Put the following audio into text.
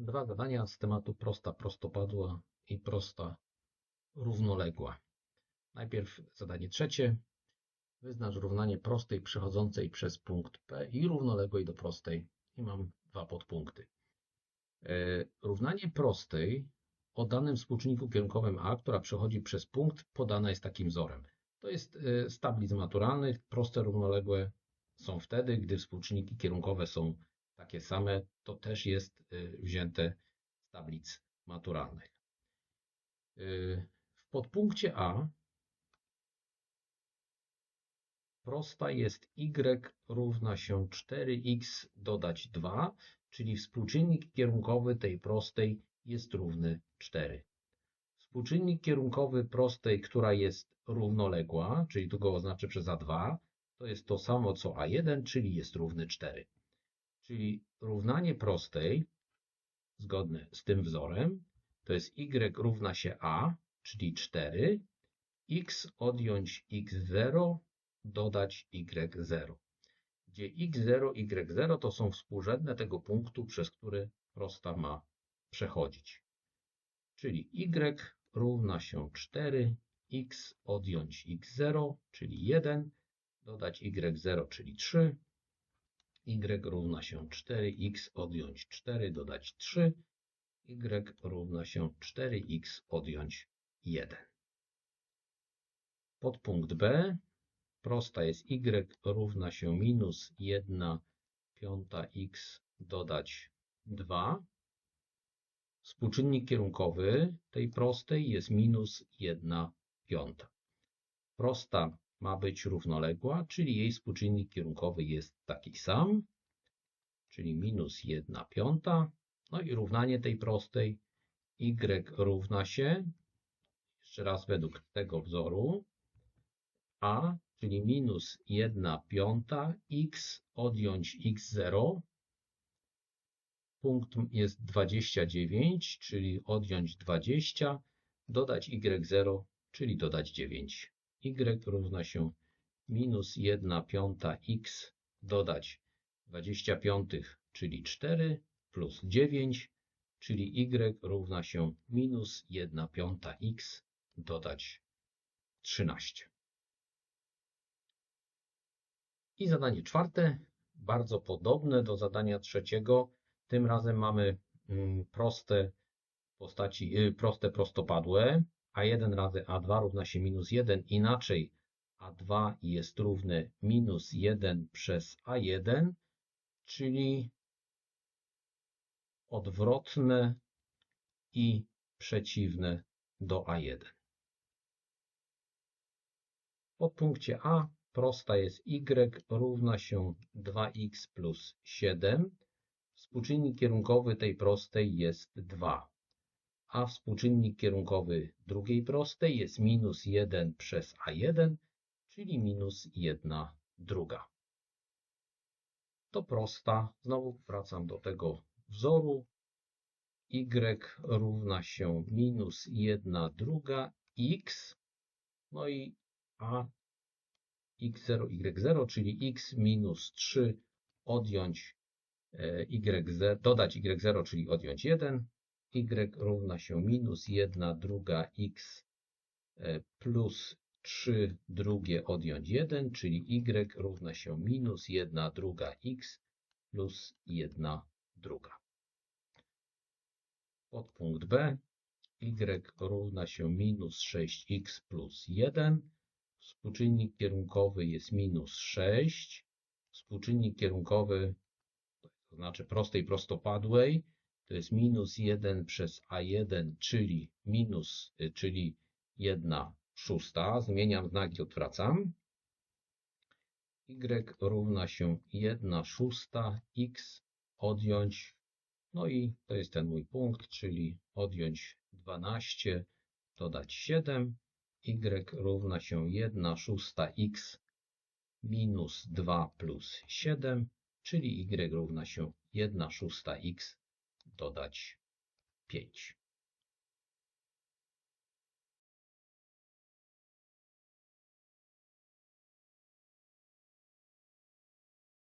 Dwa zadania z tematu prosta prostopadła i prosta równoległa. Najpierw zadanie trzecie. Wyznacz równanie prostej przechodzącej przez punkt P i równoległej do prostej. I mam dwa podpunkty. E, równanie prostej o danym współczynniku kierunkowym A, która przechodzi przez punkt, podana jest takim wzorem. To jest e, z tablic maturalnych. Proste równoległe są wtedy, gdy współczynniki kierunkowe są takie same, to też jest y, wzięte z tablic maturalnych. Y, w podpunkcie A prosta jest y równa się 4x dodać 2, czyli współczynnik kierunkowy tej prostej jest równy 4. Współczynnik kierunkowy prostej, która jest równoległa, czyli tu go oznaczę przez A2, to jest to samo co A1, czyli jest równy 4. Czyli równanie prostej, zgodne z tym wzorem, to jest y równa się a, czyli 4, x odjąć x0, dodać y0, gdzie x0, y0 to są współrzędne tego punktu, przez który prosta ma przechodzić. Czyli y równa się 4, x odjąć x0, czyli 1, dodać y0, czyli 3, y równa się 4x odjąć 4 dodać 3, y równa się 4x odjąć 1. Podpunkt B. Prosta jest y równa się minus 1 piąta x dodać 2. Współczynnik kierunkowy tej prostej jest minus 1 piąta. Prosta ma być równoległa, czyli jej współczynnik kierunkowy jest taki sam, czyli minus 1 piąta. No i równanie tej prostej y równa się, jeszcze raz według tego wzoru, a, czyli minus 1 piąta x odjąć x0. Punkt jest 29, czyli odjąć 20, dodać y0, czyli dodać 9 y równa się minus 1 piąta x dodać 25, czyli 4 plus 9, czyli y równa się minus 1 piąta x dodać 13. I zadanie czwarte, bardzo podobne do zadania trzeciego. Tym razem mamy mm, proste postaci, y, proste prostopadłe. A1 razy A2 równa się minus 1. Inaczej A2 jest równe minus 1 przez A1, czyli odwrotne i przeciwne do A1. W podpunkcie A prosta jest y równa się 2x plus 7. Współczynnik kierunkowy tej prostej jest 2 a współczynnik kierunkowy drugiej prostej jest minus 1 przez a1, czyli minus 1 druga. To prosta. Znowu wracam do tego wzoru. y równa się minus 1 druga x, no i a x0, y0, czyli x minus 3 odjąć e, y0, dodać y0, czyli odjąć 1, y równa się minus 1 druga x e, plus 3 drugie odjąć 1, czyli y równa się minus 1 druga x plus 1 druga. Podpunkt B. y równa się minus 6x plus 1. Współczynnik kierunkowy jest minus 6. Współczynnik kierunkowy, to znaczy prostej prostopadłej, to jest minus 1 przez a1, czyli minus, y, czyli 1 szósta. Zmieniam znak i odwracam. y równa się 1 szósta x odjąć, no i to jest ten mój punkt, czyli odjąć 12, dodać 7, y równa się 1 szósta x minus 2 plus 7, czyli y równa się 1 szósta x dodać 5.